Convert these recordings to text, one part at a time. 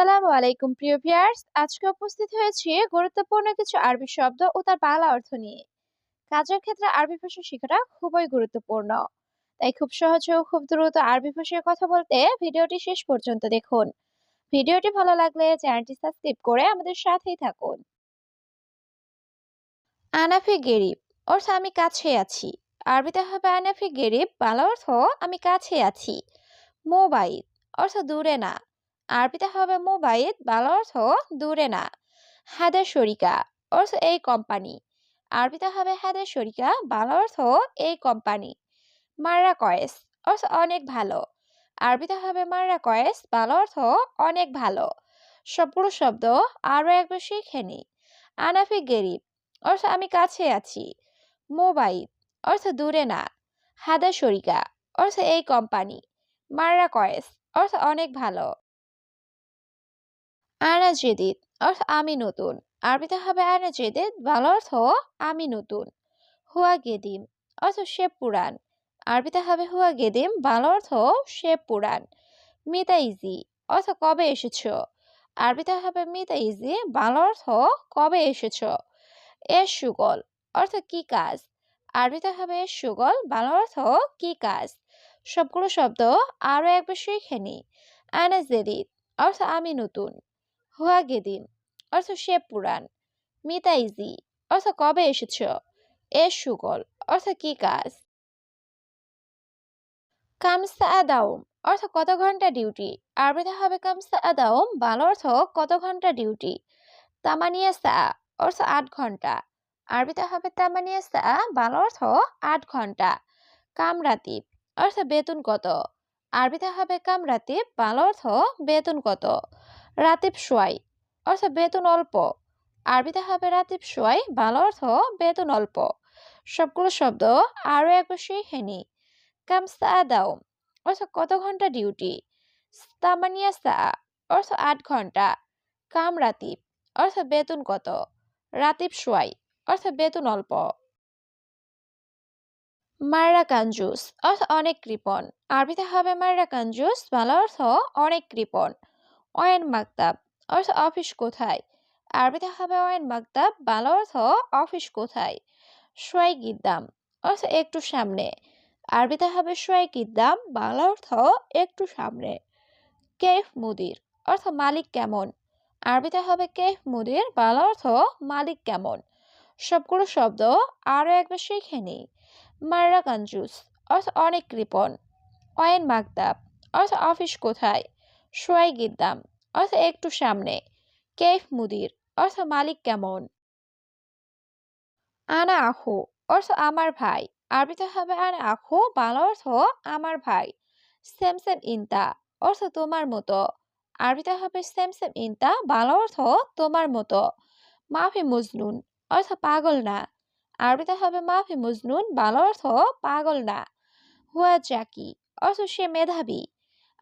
আসসালামু আলাইকুম, প্রিয় ভিউয়ার্স। আজকে উপস্থিত হয়েছি গুরুত্বপূর্ণ কিছু আরবি শব্দ ও তার বাংলা অর্থ নিয়ে। কাজের ক্ষেত্রে আরবি ভাষা শেখাটা খুবই গুরুত্বপূর্ণ। তাই খুব সহজে ও খুব দ্রুত আরবি ভাষায় কথা বলতে ভিডিওটি শেষ পর্যন্ত দেখুন। ভিডিওটি ভালো লাগলে চ্যানেলটি সাবস্ক্রাইব করে আমাদের সাথেই থাকুন। আনাফি গেরিব, অর্থ আমি কাছে আছি। আরবিতে হবে আনাফি গেরিব, বাংলা অর্থ আমি কাছে আছি। মোবাইল, অর্থ দূরে না। আরবিতে হবে মোবাইল, বাংলা অর্থ দূরে না। হাদের শরিকা, অর্থ এই কোম্পানি আরবিতে হবে হাদের শরিকা, বাংলা অর্থ এই কোম্পানি মাররা কয়েস অর্থ অনেক ভালো। আরবিতে হবে মাররা কয়েস বাংলা অর্থ অনেক ভালো। সবগুলো শব্দ আরও একবার শিখে নি। আনাফি গেরিব, অর্থ আমি কাছে আছি। মোবাইল, অর্থ দূরে না। হাদা শরিকা, অর্থ এই কোম্পানি মাররা কয়েস অর্থ অনেক ভালো। আনা জেদিদ অর্থ আমি নতুন। আরবিতে হবে আনা জেদিদ বাংলা অর্থ আমি নতুন। হুয়া গেদিম, অর্থ সে পুরাণ আরবিতে হবে হুয়া গেদিম, বাংলা অর্থ সে পুরাণ মিতা ইজি, অর্থ কবে এসেছ? আরবিতে হবে মিতা ইজি, বাংলা অর্থ কবে এসেছ? এ সুগল, অর্থ কি কাজ? আরবিতে হবে সুগল, বাংলা অর্থ কি কাজ? সবগুলো শব্দ আরও একবার শিখে নি। আনা জেদিদ অর্থ আমি নতুন। হুয়া গেদিন অর্থ সে পুরাণ। মিতাইজি, অর্থ কবে এসেছ? এ সুগল, অর্থ কি কাজ? কামসা আদাউম অর্থ কত ঘণ্টা ডিউটি? আরবিতে হবে কামসা আদাউম বাংলা অর্থ কত ঘণ্টা ডিউটি? তামানিয়া সা, অর্থ আট ঘণ্টা। আরবিতে হবে তামানিয়া সা, বাংলা অর্থ আট ঘণ্টা। কামরাতিব অর্থ বেতন কত? আরবিতে হবে কামরাতিব বাংলা অর্থ বেতন কত? রাতিব সোয়াই, অর্থ বেতন অল্প। আরবিতে হবে রাতিব সোয়াই, বাংলা অর্থ বেতন অল্প। সবগুলো শব্দ আরও একবার শিখে নি কামসা দাও, অর্থ কত ঘণ্টা ডিউটি। তামানিয়া সা, অর্থ আট ঘণ্টা। কাম রাতিব, অর্থ বেতন কত। রাতিব সোয়াই, অর্থ বেতন অল্প। মাররা কাঞ্জুস অর্থ অনেক কৃপণ। আরবিতে হবে মাররা কাঞ্জুস বাংলা অর্থ অনেক কৃপণ। অয়েন মাকতাব অর্থ অফিস কোথায়? আরবিতে হবে অয়েন মাকতাব বাংলা অর্থ অফিস কোথায়? সোয়াই গিদ্দাম অর্থ একটু সামনে। আরবিতে হবে সোয়াই গিদ্দাম বাংলা অর্থ একটু সামনে। কেফ মুদির, অর্থ মালিক কেমন? আরবিতে হবে কেফ মুদির, বাংলা অর্থ মালিক কেমন? সবগুলো শব্দ আরও একবার শিখে নি মাররা কাঞ্জুস অর্থ অনেক কৃপণ। অয়েন মাকতাব অর্থ অফিস কোথায়? সোয়াই গিদ্দাম অর্থ একটু সামনে। কেফ মুদির অর্থ মালিক কেমন? আনা আহু, অর্থ আমার ভাই। আরবিতে হবে আনা আহু, বাংলা অর্থ আমার ভাই। স্যামসেম ইনতা, অর্থ তোমার মতো। আরবিতে হবে স্যামসেম ইনতা, বাংলা অর্থ তোমার মতো। মাফি মজনুন, অর্থ পাগল না। আরবিতে হবে মাফি মজনুন, বাংলা অর্থ পাগল না। হুয়া জাকি, অর্থ সে মেধাবী।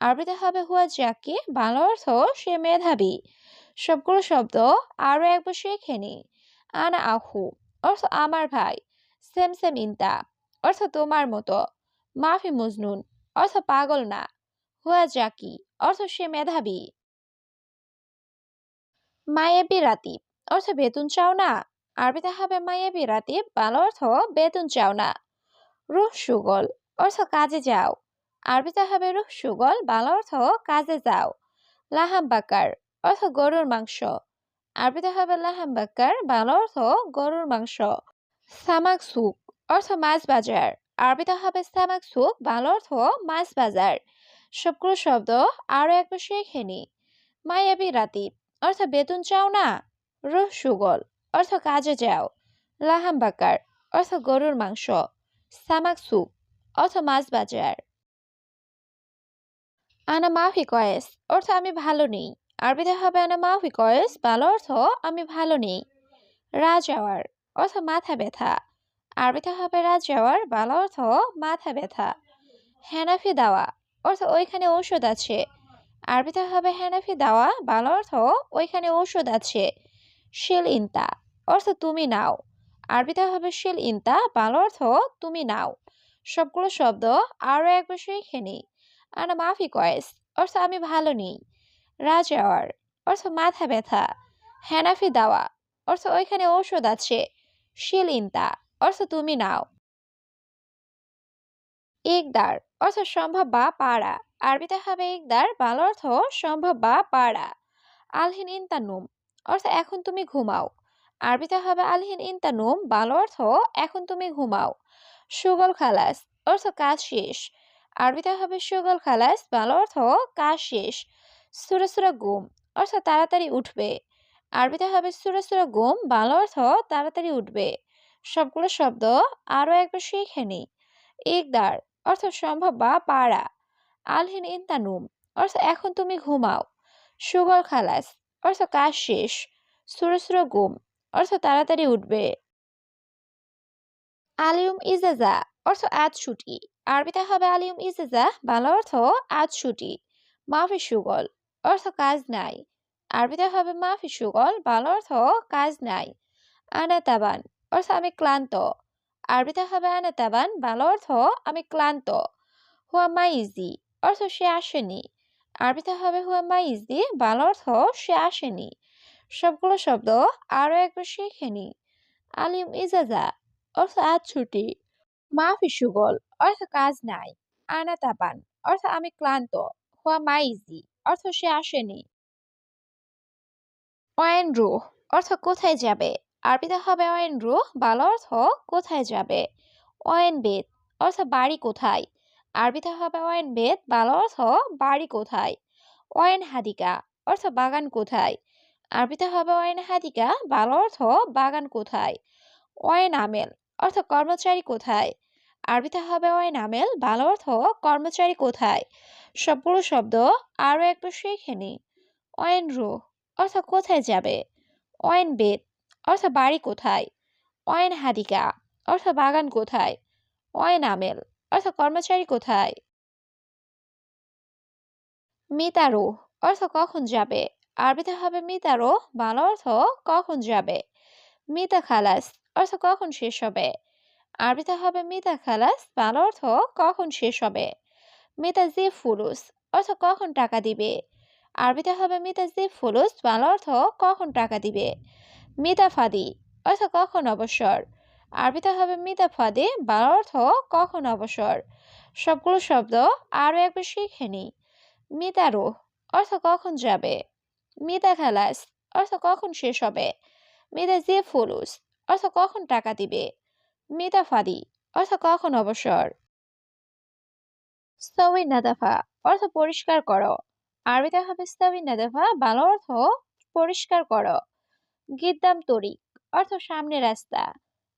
আরবিতে হবে হুয়া জাকি বাংলা অর্থ সে মেধাবী। সবগুলো শব্দ আরও একবার শিখে নি। আনা আহু, অর্থ আমার ভাই। সেম সেম ইন্তা, অর্থ তোমার মতো। মাফি মজনুন, অর্থ পাগল না। হুয়া জাকি অর্থ সে মেধাবী। মায়েবি রাতিব, অর্থ বেতন চাও না। আরবিতে হবে মায়েবি রাতিব, বাংলা অর্থ বেতন চাও না। রুহ সুগল, অর্থ কাজে যাও। আরবিতে হবে রুহ সুগল, বাংলা অর্থ কাজে যাও। লাহাম বাকার অর্থ গরুর মাংস। আরবিতে হবে লাহাম বাকার, বাংলা অর্থ গরুর মাংস। সামাক সুক অর্থ মাছ বাজার। আরবিতে হবে সামাক সুক বাংলা অর্থ মাছ বাজার। সবগুলো শব্দ আরও একবার শিখে নি। মায়াবি রাতিব অর্থ বেতন চাও না। রুহ সুগল অর্থ কাজে যাও। লাহাম বাকার অর্থ গরুর মাংস। সামাক সুক অর্থ মাছ বাজার। আনা মাফি কয়েস অর্থ আমি ভালো নেই। আরবিতে হবে আনা মাফি কয়েস ভালো অর্থ আমি ভালো নেই। রাজাওয়ার অর্থ মাথা ব্যথা। আরবিতে হবে রাজাওয়ার ভালো অর্থ মাথা ব্যথা। হ্যানাফি দাওয়া অর্থ ওইখানে ঔষধ আছে। আরবিতে হবে হ্যানাফি দাওয়া ভালো অর্থ ওইখানে ঔষধ আছে। শিল ইনতা অর্থ তুমি নাও। আরবিতে হবে শিল ইনতা ভালো অর্থ তুমি নাও। সবগুলো শব্দ আরও একবার শিখে নিই আনা মাফি কয়েস অর্থ আমি ভালো নেই। রাজাওয়ার অর্থ মাথা ব্যথা। হ্যানাফি দাওয়া। অর্থ ওইখানে ঔষধ আছে। শিল ইনতা অর্থ তুমি নাও। ইকদার। অর্থ সম্ভব বা পাড়া। আরবিতে হবে ইকদার। বাংলা অর্থ সম্ভব বা পাড়া। আলহিন ইনতানুম অর্থ এখন তুমি ঘুমাও। আরবিতে হবে আলহিন ইনতানুম বাংলা অর্থ এখন তুমি ঘুমাও। সুগল খালাস। অর্থ কাজ শেষ। আরবিতে হবে সুগল খালাস, বাংলা অর্থ কাজ শেষ। সুরে সুরা গুম, অর্থ তাড়াতাড়ি উঠবে। আরবিতে হবে সুরে সুরা গুম, বাংলা অর্থ তাড়াতাড়ি উঠবে। সবগুলো শব্দ আরও একবার শিখে নি ইকদার, অর্থ সম্ভব বা পাড়া আলহিন ইনতানুম, অর্থ এখন তুমি ঘুমাও। সুগল খালাস, অর্থ কাজ শেষ। সুরে সুরে গুম, অর্থ তাড়াতাড়ি উঠবে। আলিউম ইজাজা অর্থ আজ ছুটি। আরবিতে হবে আলিউম ইজাজা, বাংলা অর্থ আজ ছুটি। মাফি সুগল, অর্থ কাজ নাই। আরবিতে হবে মাফি সুগল, বাংলা অর্থ কাজ নাই। আনা তাবান অর্থ আমি ক্লান্ত। আরবিতে হবে আনা তাবান বাংলা অর্থ আমি ক্লান্ত। হুয়া মাইজি, অর্থ সে আসেনি। আরবিতে হবে হুয়া মাইজি, বাংলা অর্থ সে আসেনি। সবগুলো শব্দ আরও একবার শিখে নি। আলিম ইজাজা, অর্থ আজ ছুটি। মাফি সুগল অর্থ কাজ নাই, আনা তাবান অর্থ আমি ক্লান্ত, হওয়া মাইজি অর্থ সে আসেনি। অয়েন রুহ, অর্থ কোথায় যাবে? আরবিতে হবে অয়েন রুহ বাংলা অর্থ কোথায় যাবে? অয়েন বেদ, অর্থ বাড়ি কোথায়? আরবিতে হবে অয়েন বেদ বাংলা অর্থ বাড়ি কোথায়? অয়েন হাদিকা অর্থ বাগান কোথায়? আরবিতে হবে অয়েন হাদিকা বাংলা অর্থ বাগান কোথায়? অয়েন আমেল অর্থ কর্মচারী কোথায়? আরবিতে হবে অয়েন আমেল বাংলা অর্থ কর্মচারী কোথায়? সবগুলো শব্দ আরও একবার শিখে নি। অয়েন রুহ, অর্থ কোথায় যাবে? অয়েন বেদ অর্থ বাড়ি কোথায়? অয়েন হাদিকা, অর্থ বাগান কোথায়? অয়েন আমেল, অর্থ কর্মচারী কোথায়? মিতারো অর্থ কখন যাবে? আরবিতে হবে মিতারো বাংলা অর্থ কখন যাবে? মিতা খালাস অর্থ কখন শেষ হবে? আরবিতে হবে মিতা খালাস, বাংলা অর্থ কখন শেষ হবে? মিতা জি ফুলুস অর্থ কখন টাকা দিবে? আরবিতে হবে মিতা জি ফুলুস বাংলা অর্থ কখন টাকা দিবে? মিতা ফাদি, অর্থ কখন অবসর? আরবিতে হবে মিতা ফাদি, বাংলা অর্থ কখন অবসর? সবগুলো শব্দ আরও একবার শিখে নি। মিতারো অর্থ কখন যাবে? মিতা খালাস, অর্থ কখন শেষ হবে? মিতা জি ফুলুস অর্থ কখন টাকা দিবে? মিতা ফাদি অর্থ কখন অবসর? স্তবি নাদাফা অর্থ পরিষ্কার করো। আরবিতে হবে স্তবি নাদাফা বাংলা অর্থ পরিষ্কার করো। গিদ্দাম তরিক, অর্থ সামনে রাস্তা।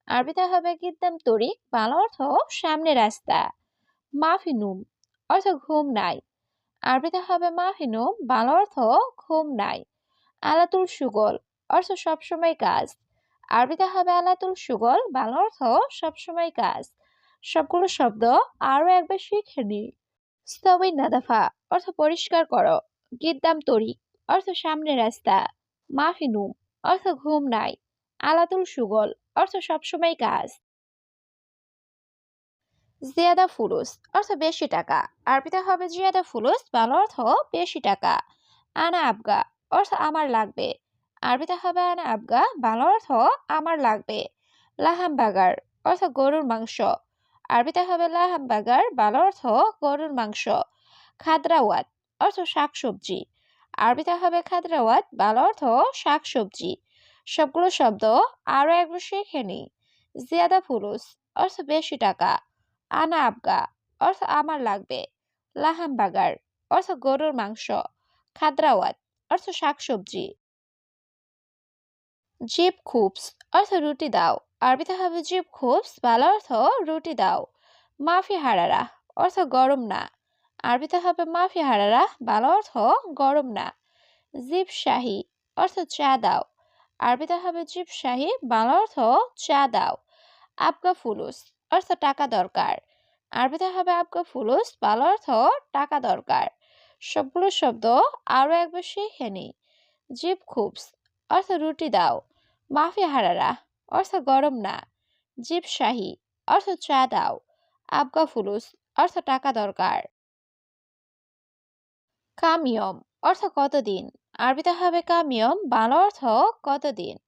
আরবিতে হবে গিদ্দাম তরিক, বাংলা অর্থ সামনে রাস্তা। মাফিনুম, অর্থ ঘুম নাই। আরবিতে হবে মাফিনুম, বাংলা অর্থ ঘুম নাই। আলাতুল সুগল, অর্থ সবসময় কাজ। আরবিতে হবে আলাতুল সুগল বাংলা অর্থ সবসময় কাজ। সবগুলো শব্দ আরও একবার শিখে নি স্তবিন নাদাফা, অর্থ পরিষ্কার করো। গিদ্দাম তরিক, অর্থ সামনে রাস্তা। মাফিনুম, অর্থ ঘুম নাই। আলাতুল সুগল অর্থ সবসময় কাজ। জিয়াদা ফুলুস, অর্থ বেশি টাকা। আরবিতে হবে জিয়াদা ফুলুস, বাংলা অর্থ বেশি টাকা। আনা আবগা, অর্থ আমার লাগবে। আরবিতে হবে আনা আবগা, বাংলা অর্থ আমার লাগবে। লাহাম বাগার, অর্থ গরুর মাংস। আরবিতে হবে লাহাম বাগার, বাংলা অর্থ গরুর মাংস। খাদরাওয়াত, অর্থ শাকসবজি। আরবিতে হবে খাদরাওয়াত, বাংলা অর্থ শাকসবজি। সবগুলো শব্দ আরও একবার শিখে নি জিয়াদা ফুলুস অর্থ বেশি টাকা। আনা আবগা, অর্থ আমার লাগবে। লাহাম বাগার, অর্থ গরুর মাংস। খাদ্রাওয়াত, অর্থ শাকসবজি। জিপ খুবস অর্থ রুটি দাও। আরবিতে হবে জিপ খুবস, বাংলা অর্থ রুটি দাও। মাফি হারারা অর্থ গরম না। আরবিতে হবে মাফি হারারা, বাংলা অর্থ গরম না। জিপ শাহি অর্থ চা দাও। আরবিতে হবে জিপ শাহি, বাংলা অর্থ চা দাও। আবগা ফুলুস অর্থ টাকা দরকার। আরবিতে হবে আবগা ফুলুস, বাংলা অর্থ টাকা দরকার। সবগুলো শব্দ আরও একবার শিখে নি জিপ খুবস অর্থ রুটি দাও। মাফি হারারা, অর্থ গরম না। জিপ শাহি, অর্থ চা দাও। আবগা ফুলুস, অর্থ টাকা দরকার। কামিয়ম, অর্থ কতদিন? আরবিতে হবে কামিয়ম, বাংলা অর্থ কতদিন?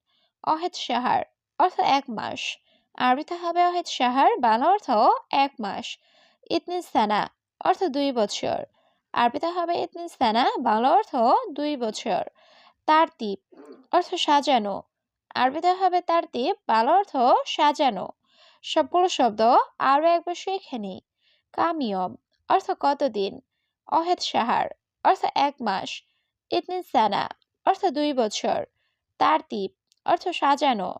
অহেদ সাহার, অর্থ এক মাস। আরবিতে হবে অহেদ সাহার, বাংলা অর্থ এক মাস। ইতনিস সানা, অর্থ দুই বছর। আরবিতে হবে ইতনিস সানা, বাংলা অর্থ দুই বছর। তারতিব অর্থ সাজানো। আরবিতে হবে দ্বীপ, বাল অর্থ সাজানো। সবগুলো শব্দ আরও একবার শিখে কামিয়ম অর্থ কতদিন? অহেদ সাহার, অর্থ এক মাস। ইতনিন সানা, অর্থ দুই বছর। তার দ্বীপ, অর্থ সাজানো।